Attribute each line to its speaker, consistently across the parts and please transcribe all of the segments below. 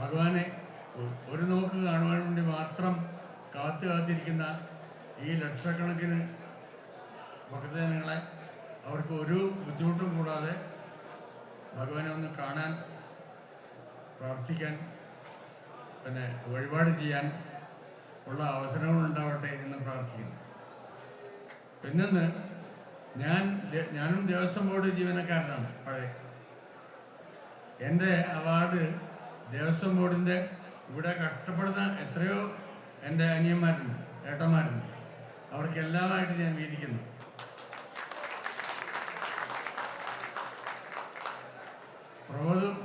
Speaker 1: ഭഗവാനെ ഒരു നോക്ക് കാണുവാൻ വേണ്ടി മാത്രം കാത്തു കാത്തിരിക്കുന്ന ഈ ലക്ഷക്കണക്കിന് ഭക്തജനങ്ങളെ അവർക്ക് ഒരു ബുദ്ധിമുട്ടും കൂടാതെ ഭഗവാനെ ഒന്ന് കാണാൻ പ്രാർത്ഥിക്കാൻ പിന്നെ വഴിപാട് ചെയ്യാൻ ഉള്ള അവസരങ്ങൾ ഉണ്ടാവട്ടെ എന്ന് പ്രാർത്ഥിക്കുന്നു. പിന്നൊന്ന് ഞാൻ ഞാനും ദേവസ്വം ബോർഡ് ജീവനക്കാരനാണ് പഴയ. എന്റെ അവാർഡ് ദേവസ്വം ബോർഡിന്റെ ഇവിടെ കഷ്ടപ്പെടുന്ന എത്രയോ എന്റെ അനിയന്മാരുണ്ട് ഏട്ടന്മാരുണ്ട്. അവർക്കെല്ലാമായിട്ട് ഞാൻ വീതിക്കുന്നു. പ്രമോദും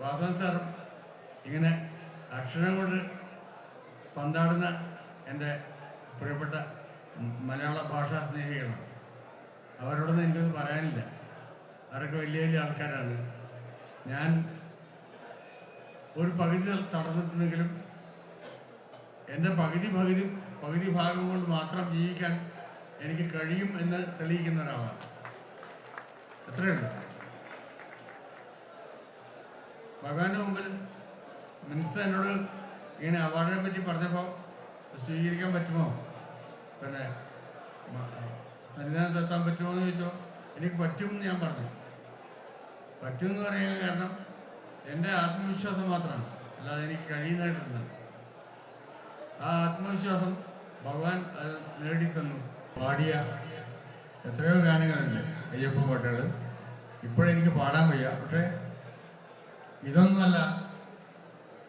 Speaker 1: വാസവൻ സാറും ഇങ്ങനെ അക്ഷരം കൊണ്ട് പന്താടുന്ന എന്റെ പ്രിയപ്പെട്ട മലയാള ഭാഷാ സ്നേഹികളാണ്. അവരോടൊന്നും എനിക്കൊന്നും പറയാനില്ല. അവരൊക്കെ വലിയ വലിയ ആൾക്കാരാണ്. ഞാൻ ഒരു പകുതി തടഞ്ഞിട്ടുണ്ടെങ്കിലും എന്റെ പകുതി പകുതി പകുതി ഭാഗം കൊണ്ട് മാത്രം ജീവിക്കാൻ എനിക്ക് കഴിയും എന്ന് തെളിയിക്കുന്ന ഒരാളാണ്. എത്രയുണ്ട് ഭഗവാന്റെ മുമ്പിൽ മിനിസ്റ്റർ എന്നോട് ഇങ്ങനെ അവാർഡിനെ പറ്റി പറഞ്ഞപ്പോൾ സ്വീകരിക്കാൻ പറ്റുമോ? പിന്നെ സന്നിധാനത്ത് എത്താൻ പറ്റുമോ എന്ന് ചോദിച്ചോ എനിക്ക് പറ്റും എന്ന് ഞാൻ പറഞ്ഞു. പറ്റും എന്ന് പറയാൻ കാരണം എന്റെ ആത്മവിശ്വാസം മാത്രമാണ്. അല്ലാതെ എനിക്ക് കഴിയുന്നതായിട്ടുണ്ട് ആ ആത്മവിശ്വാസം ഭഗവാൻ അത് നേടിത്തന്നു. പാടിയ എത്രയോ ഗാനങ്ങളുണ്ട്. അയ്യപ്പ പാട്ടുകൾ ഇപ്പോഴെനിക്ക് പാടാൻ വയ്യ. പക്ഷേ ഇതൊന്നുമല്ല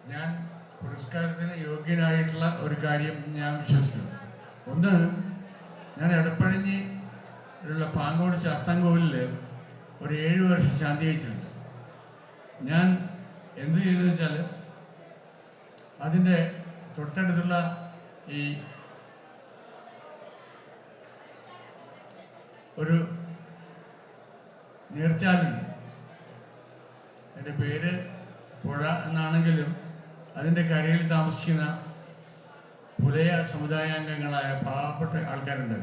Speaker 1: ഞാൻ പുരസ്കാരത്തിന് യോഗ്യനായിട്ടുള്ള ഒരു കാര്യം ഞാൻ വിശ്വസിക്കുന്നു. ഒന്ന് ഞാൻ എടപ്പഴിഞ്ഞ് ഉള്ള പാങ്കോട് ശാസ്താംകോവിലിൽ ഒരു ഏഴ് വർഷം ശാന്തി കഴിച്ചിട്ടുണ്ട് ഞാൻ എന്ത് ചെയ്തു വെച്ചാൽ അതിന്റെ തൊട്ടടുത്തുള്ള ഈ ഒരു നീർച്ചാലുണ്ട് എന്റെ പേര് പുഴ എന്നാണെങ്കിലും അതിന്റെ കരയിൽ താമസിക്കുന്ന പുലയ സമുദായാംഗങ്ങളായ പാവപ്പെട്ട ആൾക്കാരുണ്ട്.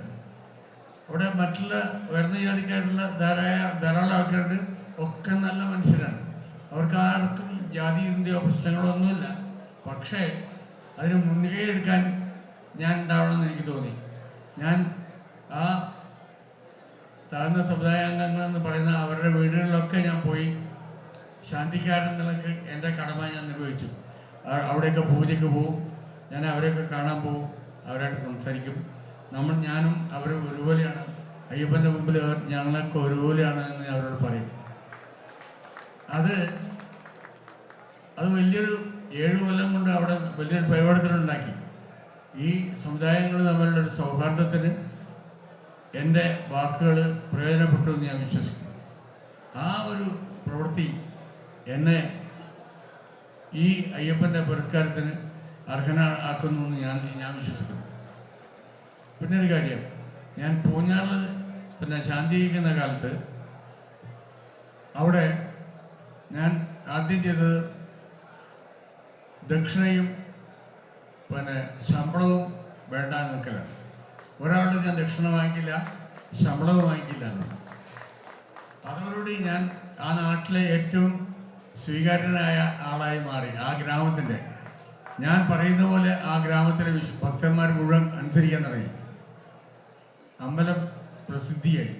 Speaker 1: അവിടെ മറ്റുള്ള ഉയർന്ന ജാതിക്കാരുള്ള ധാരാളം ആൾക്കാരുണ്ട്. ഒക്കെ നല്ല മനുഷ്യരാണ്. അവർക്ക് ആർക്കും ജാതി ഇന്ത്യയോ പ്രശ്നങ്ങളോ ഒന്നുമില്ല പക്ഷേ അതിന് മുൻകൈ എടുക്കാൻ ഞാൻ ഉണ്ടാവണമെന്ന് എനിക്ക് തോന്നി. ഞാൻ ആ താഴ്ന്ന സമുദായാംഗങ്ങൾ എന്ന് പറയുന്ന അവരുടെ വീടുകളിലൊക്കെ ഞാൻ പോയി ശാന്തിക്കാരൻ നിലയ്ക്ക് എന്റെ കടമ ഞാൻ നിർവഹിച്ചു അവിടെയൊക്കെ പൂജയ്ക്ക് പോവും. ഞാൻ അവരെയൊക്കെ കാണാൻ പോവും. അവരായിട്ട് സംസാരിക്കും. നമ്മൾ ഞാനും അവരും ഒരുപോലെയാണ്. അയ്യപ്പന്റെ മുമ്പിൽ ഞങ്ങളൊക്കെ ഒരുപോലെയാണ് എന്ന് അവർ അത് അത് വലിയൊരു ഏഴ് കൊല്ലം കൊണ്ട് അവിടെ വലിയൊരു പരിവർത്തനം ഈ സമുദായങ്ങൾ തമ്മിലുള്ള ഒരു സൗഹാർദ്ദത്തിന് എന്റെ വാക്കുകൾ പ്രയോജനപ്പെട്ടു എന്ന് ഞാൻ വിശ്വസിക്കുന്നു. ആ ഒരു പ്രവൃത്തി എന്നെ ഈ അയ്യപ്പന്റെ പുരസ്കാരത്തിന് അർഹനാക്കുന്നു എന്ന് ഞാൻ ഞാൻ വിശ്വസിക്കുന്നു. പിന്നെ ഒരു കാര്യം ഞാൻ പൂഞ്ഞാറിൽ പിന്നെ ശാന്തിയിരിക്കുന്ന കാലത്ത് അവിടെ ഞാൻ ആദ്യം ചെയ്തത് ദക്ഷിണയും പിന്നെ ശമ്പളവും വേണ്ട നിൽക്കലാണ് ഒരാളുടെ ഞാൻ ദക്ഷിണ വാങ്ങിക്കില്ല ശമ്പളവും വാങ്ങിക്കില്ല അതോടുകൂടി ഞാൻ ആ നാട്ടിലെ ഏറ്റവും സ്വീകാര്യനായ ആളായി മാറി ആ ഗ്രാമത്തിന്റെ. ഞാൻ പറയുന്ന പോലെ ആ ഗ്രാമത്തിലെ വിശ്വ ഭക്തന്മാർ മുഴുവൻ അനുസരിക്കാൻ തുടങ്ങി. അമ്പലം പ്രസിദ്ധിയായി.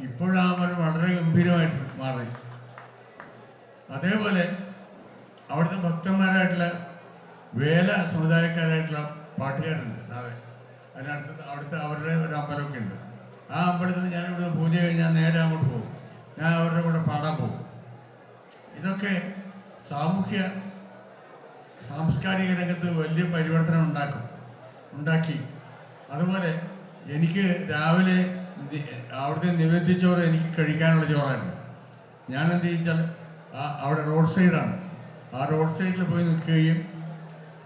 Speaker 1: ഇപ്പോഴാ അമ്പലം വളരെ ഗംഭീരമായിട്ട് മാറി. അതേപോലെ അവിടുത്തെ ഭക്തന്മാരായിട്ടുള്ള വേല സമുദായക്കാരായിട്ടുള്ള പാട്ടുകാരുണ്ട്. നാളെ അതിനടുത്ത് അവിടുത്തെ അവരുടെ ഒരു അമ്പലമൊക്കെ ഉണ്ട്. ആ അമ്പലത്തിൽ ഞാൻ ഇവിടെ പൂജ കഴിഞ്ഞാൽ നേരെ അങ്ങോട്ട് പോകും. ഞാൻ അവരുടെ കൂടെ പാടാൻ പോകും. ഇതൊക്കെ സാമൂഹ്യ സാംസ്കാരിക രംഗത്ത് വലിയ പരിവർത്തനം ഉണ്ടാക്കും ഉണ്ടാക്കി. അതുപോലെ എനിക്ക് രാവിലെ അവിടുത്തെ നിവേദ്യ ചോറ് എനിക്ക് കഴിക്കാനുള്ള ചോറായിരുന്നു. ഞാൻ എന്ത് ചെയ്യിച്ചാൽ അവിടെ റോഡ് സൈഡാണ് ആ റോഡ് സൈഡിൽ പോയി നിൽക്കുകയും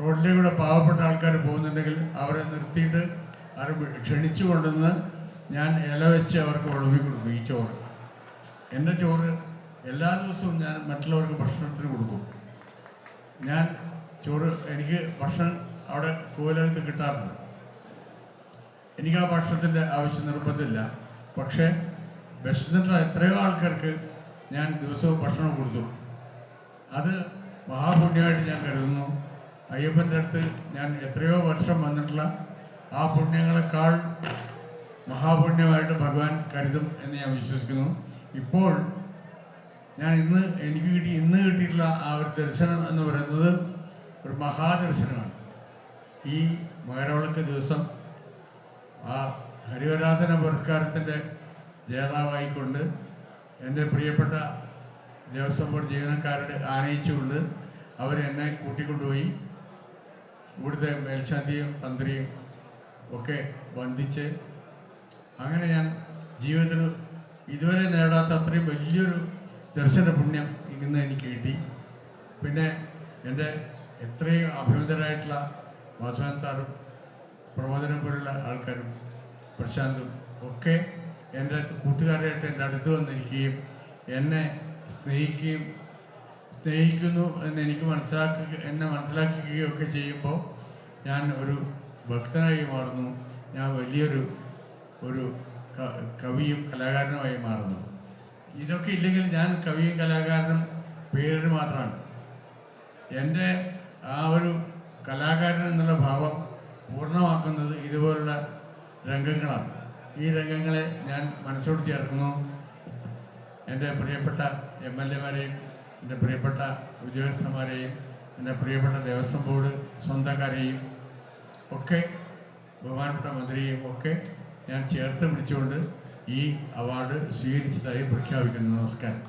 Speaker 1: റോഡിലൂടെ പാവപ്പെട്ട ആൾക്കാർ പോകുന്നുണ്ടെങ്കിൽ അവരെ നിർത്തിയിട്ട് അവരെ ക്ഷണിച്ചു കൊണ്ടുവന്ന് ഞാൻ ഇല വെച്ച് അവർക്ക് വിളമ്പി കൊടുക്കും ഈ ചോറ്. എന്റെ ചോറ് എല്ലാ ദിവസവും ഞാൻ മറ്റുള്ളവർക്ക് ഭക്ഷണത്തിന് കൊടുക്കും. ഞാൻ ചോറ് എനിക്ക് ഭക്ഷണം അവിടെ കോലകത്ത് കിട്ടാറുണ്ട് എനിക്ക് ആ ഭക്ഷണത്തിന്റെ ആവശ്യം നിർബന്ധമില്ല. പക്ഷേ വിശന്നിട്ടുള്ള എത്രയോ ആൾക്കാർക്ക് ഞാൻ ദിവസവും ഭക്ഷണം കൊടുത്തു. അത് മഹാപുണ്യമായിട്ട് ഞാൻ കരുതുന്നു. അയ്യപ്പന്റെ അടുത്ത് ഞാൻ എത്രയോ വർഷം വന്നിട്ടുള്ള ആ പുണ്യങ്ങളെക്കാൾ മഹാപുണ്യമായിട്ട് ഭഗവാൻ കരുതും എന്ന് ഞാൻ വിശ്വസിക്കുന്നു. ഇപ്പോൾ ഞാൻ ഇന്ന് എനിക്ക് കിട്ടി ഇന്ന് കിട്ടിയിട്ടുള്ള ആ ഒരു ദർശനം എന്ന് പറയുന്നത് ഒരു മഹാദർശനമാണ്. ഈ മകരവിളക്ക് ദിവസം ആ ഹരിവരാധന പുരസ്കാരത്തിന്റെ ജേതാവായിക്കൊണ്ട് എന്റെ പ്രിയപ്പെട്ട ദേവസ്വം ബോർഡ് ജീവനക്കാരുടെ ആനയിച്ചുകൊണ്ട് അവരെന്നെ കൂട്ടിക്കൊണ്ടുപോയി. ഇവിടുത്തെ മേൽശാന്തിയും തന്ത്രിയും ഒക്കെ വന്ദിച്ച് അങ്ങനെ ഞാൻ ജീവിതത്തിൽ ഇതുവരെ നേടാത്ത അത്രയും വലിയൊരു ദർശന പുണ്യം ഇന്ന് എനിക്ക് കിട്ടി. പിന്നെ എന്റെ എത്രയും അഭിമുഖരായിട്ടുള്ള വാസുവാൻ സാറും പ്രമോദനം പോലുള്ള ആൾക്കാരും പ്രശാന്തും ഒക്കെ എന്റെ കൂട്ടുകാരായിട്ട് എന്റെ അടുത്ത് വന്നിരിക്കുകയും എന്നെ സ്നേഹിക്കുകയും സ്നേഹിക്കുന്നു എന്ന് എനിക്ക് മനസ്സിലാക്കുക എന്നെ മനസ്സിലാക്കുകയും ഒക്കെ ചെയ്യുമ്പോൾ ഞാൻ ഒരു ഭക്തനായി മാറുന്നു. ഞാൻ വലിയൊരു ഒരു കവിയും കലാകാരനുമായി മാറുന്നു. ഇതൊക്കെ ഇല്ലെങ്കിൽ ഞാൻ കവിയും കലാകാരനും പേരിന് മാത്രമാണ്. എന്റെ ആ ഒരു കലാകാരൻ എന്നുള്ള ഭാവം പൂർണമാക്കുന്നത് ഇതുപോലുള്ള രംഗങ്ങളാണ്. ഈ രംഗങ്ങളെ ഞാൻ മനസ്സോട് ചേർക്കുന്നു. എന്റെ പ്രിയപ്പെട്ട എം എൽ എമാരെയും എന്റെ പ്രിയപ്പെട്ട ഉദ്യോഗസ്ഥന്മാരെയും എന്റെ പ്രിയപ്പെട്ട ദേവസ്വം ബോർഡ് സ്വന്തക്കാരെയും ഒക്കെ ബഹുമാനപ്പെട്ട മന്ത്രിയെയും ഒക്കെ ഞാൻ ചേർത്ത് പിടിച്ചുകൊണ്ട് ഈ അവാർഡ് സ്വീകരിച്ചതായി പ്രഖ്യാപിക്കുന്നു. നമസ്കാരം.